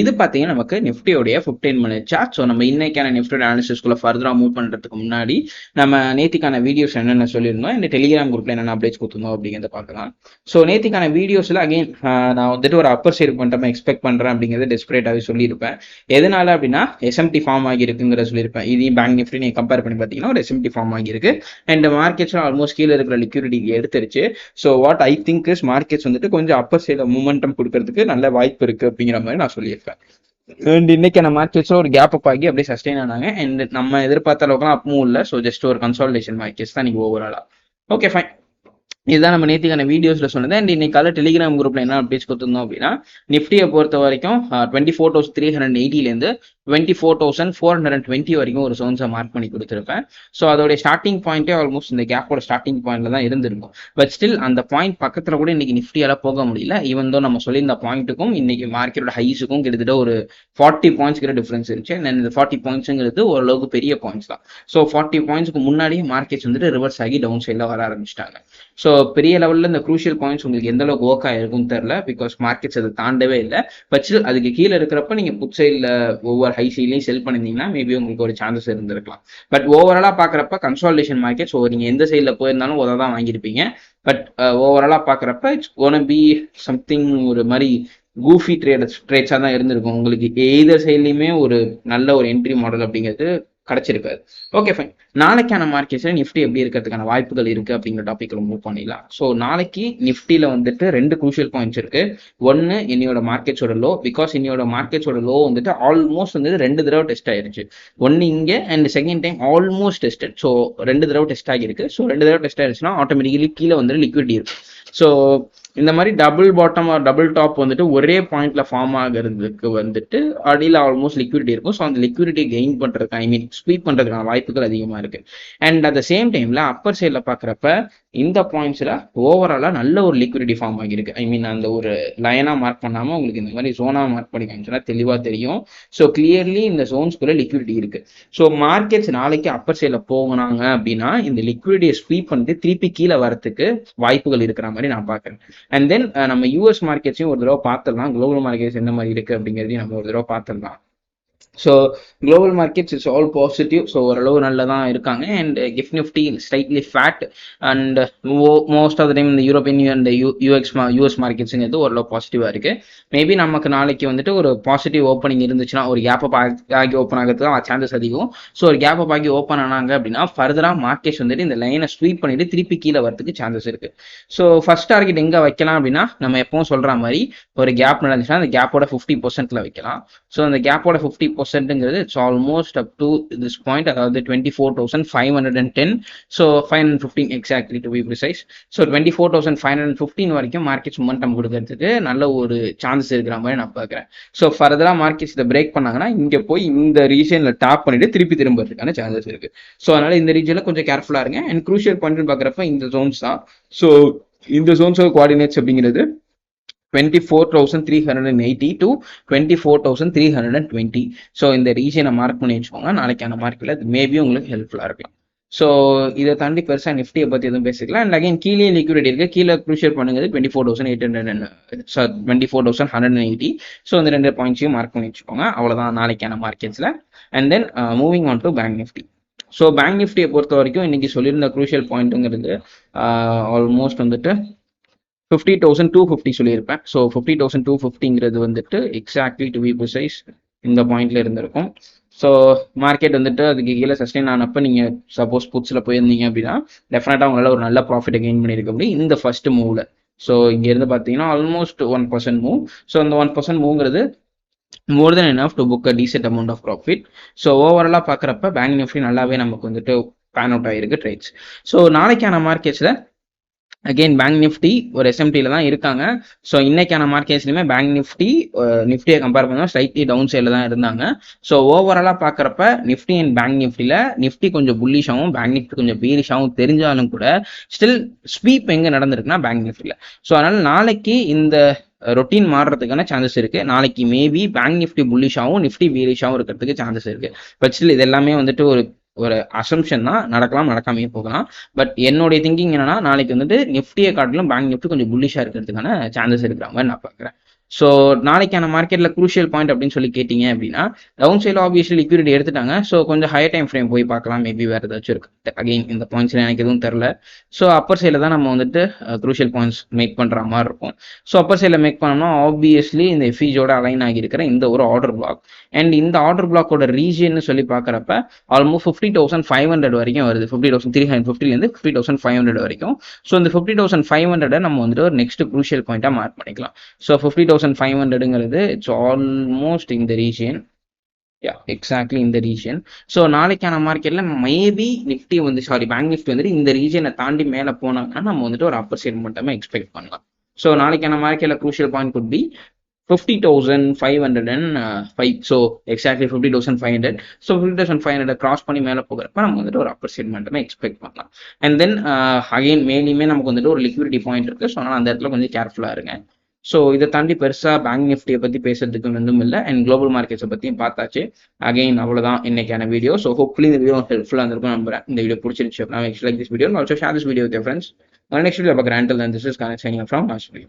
இது பார்த்தீங்கன்னா நமக்கு நிஃப்டியோடைய ஃபிஃப்டீன் மினிட் சார்ட் ஸோ நம்ம இன்னைக்கான நிஃப்டியோட அனாலிசிஸ்குள்ள ஃபர்தராக மூவ் பண்ணுறதுக்கு முன்னாடி நம்ம நேத்திக்கான வீடியோஸ் என்னென்ன சொல்லியிருந்தோம் இந்த டெலிகிராம் குரூப்பில் என்னென்ன அப்டேட்ஸ் கொடுத்துருந்தோம் அப்படிங்கிறத பார்க்கலாம். ஸோ நேத்திக்கான வீடியோஸில் அகைன் நான் வந்துட்டு ஒரு அப்பர் சைடு பண்ணுறேன் எக்ஸ்பெக்ட் பண்ணுறேன் அப்படிங்கிறத டெஸ்பரேட்டாகவே சொல்லியிருப்பேன். எதனால அப்படின்னா எஸ்எம்டி ஃபார்ம் ஆகியிருக்குங்கிற சொல்லியிருப்பேன். இதையும் பேங்க் நிஃப்டி நீங்கள் கம்பேர் பண்ணி பார்த்தீங்கன்னா ஒரு எஸ்எம்டி ஃபார்ம் ஆகியிருக்கு. அண்ட் மார்க்கெட்ஸ்லாம் ஆல்மோஸ்ட் கீழே இருக்கிற லிக்யூரிட்டி எடுத்துருச்சு. So what I think is markets வந்துட்டு கொஞ்சம் அப்பர் சைடில் மூமெண்டம் கொடுக்கறதுக்கு நல்ல வாய்ப்பு இருக்கு அப்படிங்கிற மாதிரி நான் சொல்லியிருக்கேன். சொல்லியிருப்பேன் அண்ட் இன்னைக்கான மார்க்கெட்ஸில் ஒரு கேப் அப் ஆகி அப்படியே சஸ்டெயின் ஆனாங்க. அண்ட் நம்ம எதிர்பார்த்த அளவுக்குலாம் அப்பவும் இல்லை. ஸோ ஜஸ்ட் ஒரு கன்சால்டேஷன் மேட்சஸ் தான் நீங்கள் ஓவராலா ஓகே ஃபைன் இதுதான் நம்ம நேத்திக்கான வீடியோஸ்ல சொன்னது. அண்ட் இன்னைக்கு காலை டெலிகிராம் குரூப்ல என்ன அப்டேட்ஸ் கொடுத்துருந்தோம் அப்படின்னா நிஃப்டியை பொறுத்த வரைக்கும் twenty four thousand three hundred எயிட்டிலேருந்து twenty four thousand four hundred and twenty வரைக்கும் ஒரு சோன்ஸை மார்க் பண்ணி கொடுத்துருப்பேன். ஸோ அதோடைய ஸ்டார்டிங் பாயிண்ட்டே ஆல்மோஸ்ட் இந்த கேப்போட ஸ்டார்டிங் பாயிண்ட்ல தான் இருந்திருக்கும். பட் ஸ்டில் அந்த பாயிண்ட் பக்கத்தில் கூட இன்னைக்கு நிஃப்டியால போக முடியல. ஈவன் தோ நம்ம சொல்லியிருந்த பாயிண்ட்டுக்கும் இன்னைக்கு மார்க்கெட்டோட ஹைஸுக்கும் கிட்டத்தட்ட ஒரு ஃபார்ட்டி பாயிண்ட்ஸ் கிட்ட டிஃபரன்ஸ் இருந்துச்சு. அண்ட் இந்த ஃபார்ட்டி பாயிண்ட்ஸுங்கிறது ஓரளவுக்கு பெரிய பாயிண்ட்ஸ் தான். ஸோ ஃபார்ட்டி பாயிண்ட்ஸ்க்கு முன்னாடியே மார்க்கெட்ஸ் வந்துட்டு ரிவர்ஸ் ஆகி டவுன் சைடில் வர ஆரம்பிச்சிட்டாங்க. ஸோ பெரிய லெவலில் இந்த குரூஷியல் பாயிண்ட்ஸ் உங்களுக்கு எந்த அளவுக்கு ஒர்க் ஆயிருக்கும்னு தெரில பிகாஸ் மார்க்கெட்ஸ் அதை தாண்டவே இல்லை. பட் ஸ்டில் அதுக்கு கீழே இருக்கிறப்ப நீங்கள் புட் சைடில் ஒவ்வொரு ஹை சீலையும் செல் பண்ணியிருந்தீங்கன்னா மேபி உங்களுக்கு ஒரு சான்சஸ் இருந்திருக்கலாம். பட் ஓவராலாக பார்க்குறப்ப கன்சால்டேஷன் மார்க்கெட் ஸோ நீங்கள் எந்த சைடில் போயிருந்தாலும் உதவ தான் வாங்கியிருப்பீங்க. பட் ஓவராலாக பார்க்குறப்ப இட்ஸ் ஒன் பி சம்திங் ஒரு மாதிரி கூஃபி ட்ரேட் ட்ரேட்ஸாக தான் இருந்திருக்கும். உங்களுக்கு எய்தர் சைட்லையுமே ஒரு நல்ல ஒரு என்ட்ரி மாடல் அப்படிங்கிறது கிடைச்சிருக்காது ஓகே ஃபைன் நாளைக்கான மார்க்கெட்ஸில் நிஃப்டி எப்படி இருக்கிறதுக்கான வாய்ப்புகள் இருக்கு அப்படிங்கிற டாபிக்ல மூவ் பண்ணிடலாம். ஸோ நாளைக்கு நிஃப்டியில் வந்துட்டு ரெண்டு குரூஷியல் பாயிண்ட்ஸ் இருக்கு. ஒன்று என்னையோட மார்க்கெட்ஸோட லோ பிகாஸ் என்னையோட மார்க்கெட்ஸோட லோ வந்துட்டு ஆல்மோஸ்ட் வந்து ரெண்டு தடவை டெஸ்ட் ஆயிருச்சு. ஒன்று இங்கே and second time almost tested so ரெண்டு தடவை டெஸ்ட் ஆகிருக்கு ஸோ ரெண்டு தடவை டெஸ்ட் ஆயிருச்சுன்னா ஆட்டோமேட்டிக்கலி கீழே வந்துட்டு லிக்விட் இருக்கு. ஸோ இந்த மாதிரி டபுள் பாட்டம் டபுள் டாப் வந்துட்டு ஒரே பாயிண்ட்ல ஃபார்ம் ஆகிறதுக்கு வந்துட்டு அடியில் ஆல்மோஸ்ட் லிக்விடிட்டி இருக்கும். ஸோ அந்த லிக்விடிட்டி கெயின் பண்றதுக்கு ஐ மீன் ஸ்வீப் பண்றதுக்கான வாய்ப்புகள் அதிகமா இருக்கு. அண்ட் அட் த சேம் டைம்ல அப்பர் சைடில் பாக்குறப்ப இந்த பாயிண்ட்ஸ்ல ஓவராலாக நல்ல ஒரு லிக்விடிட்டி ஃபார்ம் ஆகியிருக்கு. ஐ மீன் அந்த ஒரு லைனாக மார்க் பண்ணாமல் உங்களுக்கு இந்த மாதிரி சோனா மார்க் பண்ணி காமிச்சுன்னா தெளிவாக தெரியும். ஸோ கிளியர்லி இந்த ஜோன்ஸ்குள்ள லிக்விடிட்டி இருக்கு. ஸோ மார்க்கெட்ஸ் நாளைக்கு அப்பர் சைடில் போகினாங்க அப்படின்னா இந்த லிக்விடிட்டியை ஸ்வீப் பண்ணிட்டு திருப்பி கீழே வரத்துக்கு வாய்ப்புகள் இருக்கிற மாதிரி நான் பார்க்குறேன் அண்ட் தென் uh, நம்ம யூஎஸ் மார்க்கெட்ஸையும் ஒரு தடவை பார்த்துடலாம். குளோபல் மார்க்கெட்ஸ் என்ன மாதிரி இருக்கு அப்படிங்கிறதையும் நம்ம ஒரு தடவை பார்த்துடலாம். So global markets it's all positive so ஓரளவு நல்லதான் இருக்காங்க. And GIFT Nifty slightly flat and most of the time இந்த European and U UK US மார்க்கெட்ஸுங்கிறது ஓரளவு பாசிட்டிவாக இருக்கு. மேபி நமக்கு நாளைக்கு வந்துட்டு ஒரு பாசிட்டிவ் ஓப்பனிங் இருந்துச்சுன்னா ஒரு கேப் அப் ஆகி ஓப்பன் ஆகிறதுக்கு சான்சஸ் அதிகம். ஸோ ஒரு கேப் அப் ஆகி ஓப்பன் ஆனாங்க அப்படின்னா ஃபர்தராக மார்க்கெட்ஸ் வந்துட்டு இந்த லைனை ஸ்வீப் பண்ணிட்டு திருப்பி கீழே வரதுக்கு சான்சஸ் இருக்கு. ஸோ ஃபர்ஸ்ட் டார்கெட் எங்கே வைக்கலாம் அப்படின்னா நம்ம எப்பவும் சொல்ற மாதிரி ஒரு கேப் நடந்துச்சுன்னா அந்த கேப்போட ஃபிஃப்டி பர்சன்ட்ல வைக்கலாம். ஸோ அந்த கேப்போட fifty பர்சன்ட்ங்கிறது it's almost up to this point அதாவது twenty four thousand five hundred and ten so five hundred fifteen exactly to be precise so twenty four thousand five hundred fifteen வரைக்கும் markets momentum கொடுக்கறதுக்கு நல்ல ஒரு chance இருக்கிற மாதிரி நான் பார்க்குறேன். So ஃபர்தராக மார்க்கெட்ஸ் இதை பிரேக் பண்ணாங்கன்னா இங்கே போய் இந்த ரீஜனில் டாப் பண்ணிட்டு திருப்பி திரும்புறதுக்கான சான்சஸ் இருக்கு. ஸோ அதனால இந்த ரீஜனில் கொஞ்சம் கேர்ஃபுல்லாக இருங்க. அண்ட் க்ரூஷியல் பாயிண்ட் பார்க்குறப்ப இந்த ஜோன்ஸ் தான். ஸோ இந்த ஜோன்ஸோட கோஆர்டினேட்ஸ் அப்படிங்கிறது twenty four thousand three hundred and eighty to twenty four thousand three hundred and twenty so இந்த ரீஜனை மார்க் பண்ணி வச்சுக்கோங்க. நாளைக்கு அந்த மார்க்கில் அது மேபி உங்களுக்கு ஹெல்ப்ஃபுல்லாக இருக்கலாம் ஸோ இதை தாண்டி பெருசாக நிஃப்டியை பற்றி எதுவும் பேசிக்கலாம். அண்ட் அகைன் கீழே லிக்விடிட்டி இருக்கு. கீழே crucial பண்ணுங்கிறது twenty four thousand eight hundred and sir twenty four thousand hundred and eighty so இந்த ரெண்டு பாயிண்ட்ஸையும் மார்க் பண்ணி வச்சுக்கோங்க. அவ்வளோதான் நாளைக்கான மார்க்கெட்ஸில் and then moving on to bank Nifty so bank நிஃப்டியை பொறுத்த வரைக்கும் இன்னைக்கு சொல்லியிருந்த க்ரூஷியல் பாயிண்ட்டுங்கிறது ஆல்மோஸ்ட் வந்துட்டு ஃபிஃப்டி தௌசண்ட் டூ ஃபிஃப்டி சொல்லியிருப்பேன். ஸோ ஃபிஃப்டி தௌசண்ட் டூ ஃபிஃப்டிங்கிறது வந்துட்டு எக்ஸாக்ட்லி டு பி ப்ரிசைஸ் இந்த பாயிண்ட்ல இருந்திருக்கும். ஸோ மார்க்கெட் வந்துட்டு அதுக்கு கீழே சஸ்டெயின் ஆனப்போ நீங்கள் சப்போஸ் புட்ஸில் போயிருந்தீங்க அப்படின்னா டெஃபினட்டாக உங்களால் ஒரு நல்ல ப்ராஃபிட்டை கெயின் பண்ணியிருக்க முடியும். இந்த ஃபர்ஸ்ட் மூவில் ஸோ இங்கேருந்து பார்த்தீங்கன்னா almost one percent move so அந்த one percent மூவ்ங்கிறது more than enough to book a decent amount of profit so ஓவராலாக பார்க்குறப்ப பேங்க் நிஃப்டி நல்லாவே நமக்கு வந்துட்டு பேன் அவுட் ஆகிருக்கு ட்ரேட்ஸ் ஸோ நாளைக்கான மார்க்கெட்ஸில் அகெயின் பேங்க் நிஃப்டி ஒரு எஸ்எம்டியில் தான் இருக்காங்க. ஸோ இன்னைக்கான மார்க்கெட்ஸ்லையுமே பேங்க் நிஃப்டி நிஃப்டியை கம்பேர் பண்ணால் ஸ்லைட்லி டவுன் சைடில் தான் இருந்தாங்க. ஸோ ஓவராலாக பார்க்குறப்ப நிஃப்டி அண்ட் பேங்க் நிஃப்டியில் நிஃப்டி கொஞ்சம் புல்லிஷாகவும் பேங்க் நிஃப்டி கொஞ்சம் பீரிஷாகவும் தெரிஞ்சாலும் கூட ஸ்டில் ஸ்வீப் எங்கே நடந்திருக்குன்னா பேங்க் நிஃப்டியில் ஸோ அதனால் நாளைக்கு இந்த ரொட்டீன் மாறுறதுக்கான சான்சஸ் இருக்கு. நாளைக்கு மேபி பேங்க் நிஃப்டி புல்லிஷாகவும் நிஃப்டி பீரிஷாகவும் இருக்கிறதுக்கு சான்சஸ் இருக்கு. பட் ஸ்டில் இது எல்லாமே வந்துட்டு ஒரு ஒரு அசம்ஷன் தான். நடக்கலாம் நடக்காமே போகலாம். பட் என்னுடைய திங்கிங் என்னன்னா நாளைக்கு வந்துட்டு நிஃப்டியை காட்டிலும் பேங்க் நிஃப்டி கொஞ்சம் புல்லிஷா இருக்கிறதுக்கான சான்சஸ் இருக்கிற மாதிரி நான் பார்க்குறேன். ஸோ நாளைக்கான மார்க்கெட்ல குரூஷியல் பாயிண்ட் அப்படின்னு சொல்லி கேட்டீங்க அப்படின்னா டவுன் சைடில் ஆப்வியஸ்லி லிக்விடிட்டி எடுத்துட்டாங்க. ஸோ கொஞ்சம் ஹையர் டைம் ஃப்ரேம் போய் பார்க்கலாம். மேபி வேறு ஏதாச்சும் இருக்கு. அகைன் இந்த பாயிண்ட்ஸ்ல எனக்கு எதுவும் தெரில ஸோ அப்பர் சைடில் தான் நம்ம வந்துட்டு குரூஷியல் பாயிண்ட்ஸ் மேக் பண்ணுற மாதிரி இருக்கும். ஸோ அப்பர் சைடில் மேக் பண்ணோம்னா ஆப்வியஸ்லி இந்த எஃபிஜோட அலைன் ஆகியிருக்கிற இந்த ஒரு ஆர்டர் பிளாக் அண்ட் இந்த ஆர்டர் பிளாக்கோட ரீஜன் சொல்லி பார்க்குறப்ப almost fifty thousand five hundred வரைக்கும் வருது. ஃபிஃப்டி தௌசண்ட் த்ரீ ஹண்ட்ரட் ஃபிஃப்டிலேருந்து ஃபிஃப்டி தௌசண்ட் ஃபைவ் ஹண்ட்ரட் வரைக்கும். ஸோ இந்த ஃபிஃப்டி தௌசண்ட் ஃபைவ் ஹண்ட்ரட் நம்ம வந்துட்டு ஒரு நெக்ஸ்ட் குரூஷியல் பாயிண்ட்டாக மார்க் பண்ணிக்கலாம். ஸோ ஃபிஃப்டி தௌசண்ட் ஃபைவ் ஹண்ட்ரடுங்கிறது இட்ஸ் ஆல்மோஸ்ட் இந்த ரீஜியன் யா எக்ஸாக்ட்லி இந்த ரீஜன் ஸோ நாளைக்கான மார்க்கெட்டில் மேபி நிஃப்டி வந்து சாரி பேங்க் நிஃப்டி வந்துட்டு இந்த ரீஜனை தாண்டி மேலே போனாங்கன்னா நம்ம வந்துட்டு ஒரு அப்பர் சைட் மட்டுமே எக்ஸ்பெக்ட் பண்ணலாம். ஸோ நாளைக்கான மார்க்கெட்டில் crucial point could be fifty thousand five hundred and five so exactly fifty thousand five hundred so fifty thousand five hundred cross பண்ணி மேலே போகிறப்ப நம்ம வந்துட்டு ஒரு அப்பர் சைட் மட்டுமே எக்ஸ்பெக்ட் பண்ணலாம். அண்ட் தென் அகைன் மேலேயுமே நமக்கு வந்துட்டு ஒரு லிக்விடிட்டி பாயிண்ட் இருக்குது ஸோ அதனால் அந்த இடத்துல கொஞ்சம் கேர்ஃபுல்லாக இருங்க. ஸோ இதை தாண்டி பெருசாக பேங்க் நிஃப்டியை பற்றி பேசுறதுக்கு ஒன்றும் இல்லை. அண்ட் குளோபல் மார்க்கெட்ஸை பற்றியும் பார்த்தாச்சு. அகைன் அவ்வளோதான் இன்னைக்கான வீடியோ ஸோ ஹோப்ஃபுல்லி இந்த வீடியோ ஹெல்ப்ஃபுல்லாக இருந்திருக்கும் நம்புறேன். இந்த வீடியோ பிடிச்சிருச்சு அப்படின்னா like this video also share this video with friends next video பார்க்குறேன். This is connect signing from master